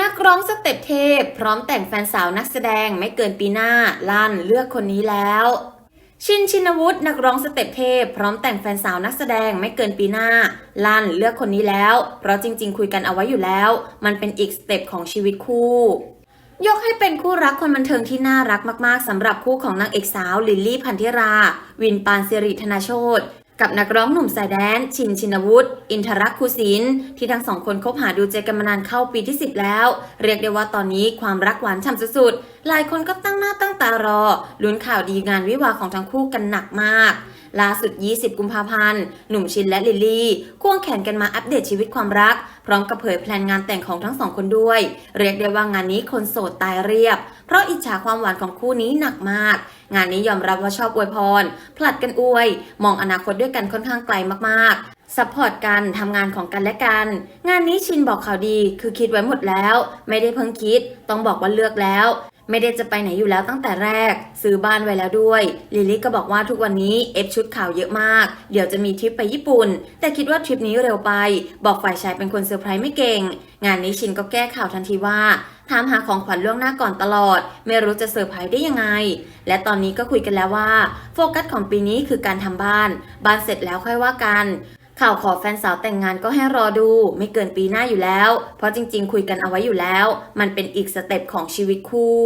นักร้องสเต็ปเทพ พร้อมแต่งแฟนสาวนักแสดงไม่เกินปีหน้า ลั่นเลือกคนนี้แล้ว ชินชินวุฒินักร้องสเต็ปเทพ พร้อมแต่งแฟนสาวนักแสดงไม่เกินปีหน้า ลั่นเลือกคนนี้แล้ว เพราะจริง ๆ คุยกันเอาไว้อยู่แล้ว มันเป็นอีกสเต็ปของชีวิตคู่ ยกให้เป็นคู่รักคนบันเทิงที่น่ารักมากๆสำหรับคู่ของนางเอกสาวลิลลี่พันธิรา วินปานสิริธนาโชต กับนักร้องหนุ่มสายแดน ชินชินวุฒิอินทรักคุศินที่ทั้งสองคนคบหาดูใจกันมานานเข้าปีที่ 10 แล้ว เรียกได้ว่าตอนนี้ความรักหวานฉ่ำสุดๆหลายคนก็ตั้งหน้าตั้งตารอลุ้นข่าวดีงานวิวาของทั้งคู่กันหนักมาก ล่าสุด 20 กุมภาพันธ์ หนุ่มชินและลิลลี่ ควงแขนกันมาอัปเดตชีวิตความรัก พร้อมกับเผยแพลนงานแต่งของทั้งสองคนด้วย เรียกได้ว่างานนี้คนโสดตายเรียบ เพราะอิจฉาความหวานของคู่นี้หนักมาก งานนี้ยอมรับว่าชอบอวยพร ผลัดกันอวย มองอนาคตด้วยกันค่อนข้างไกลมากๆซัพพอร์ตกันทำงานของกันและกัน งานนี้ชินบอกข่าวดีคือคิดไว้หมดแล้ว ไม่ได้เพิ่งคิด ต้องบอกว่าเลือกแล้ว ไม่ได้จะไปไหนอยู่แล้วตั้งแต่แรก ซื้อบ้านไว้แล้วด้วย ลิลลี่ก็บอกว่าทุกวันนี้เอฟชุดข่าวเยอะมาก เดี๋ยวจะมีทริปไปญี่ปุ่น แต่คิดว่าทริปนี้เร็วไป บอกฝ่ายชายเป็นคนเซอร์ไพรส์ไม่เก่ง งานนี้ชินก็แก้ข่าวทันทีว่าถามหาของขวัญล่วงหน้าก่อนตลอด ไม่รู้จะเซอร์ไพรส์ได้ยังไง และตอนนี้ก็คุยกันแล้วว่า โฟกัสของปีนี้คือการทำบ้าน บ้านเสร็จแล้วค่อยว่ากัน ข่าวขอแฟนสาวแต่งงานก็ให้รอดู ไม่เกินปีหน้าอยู่แล้ว เพราะจริง ๆ คุยกันเอาไว้อยู่แล้ว มันเป็นอีกสเต็ปของชีวิตคู่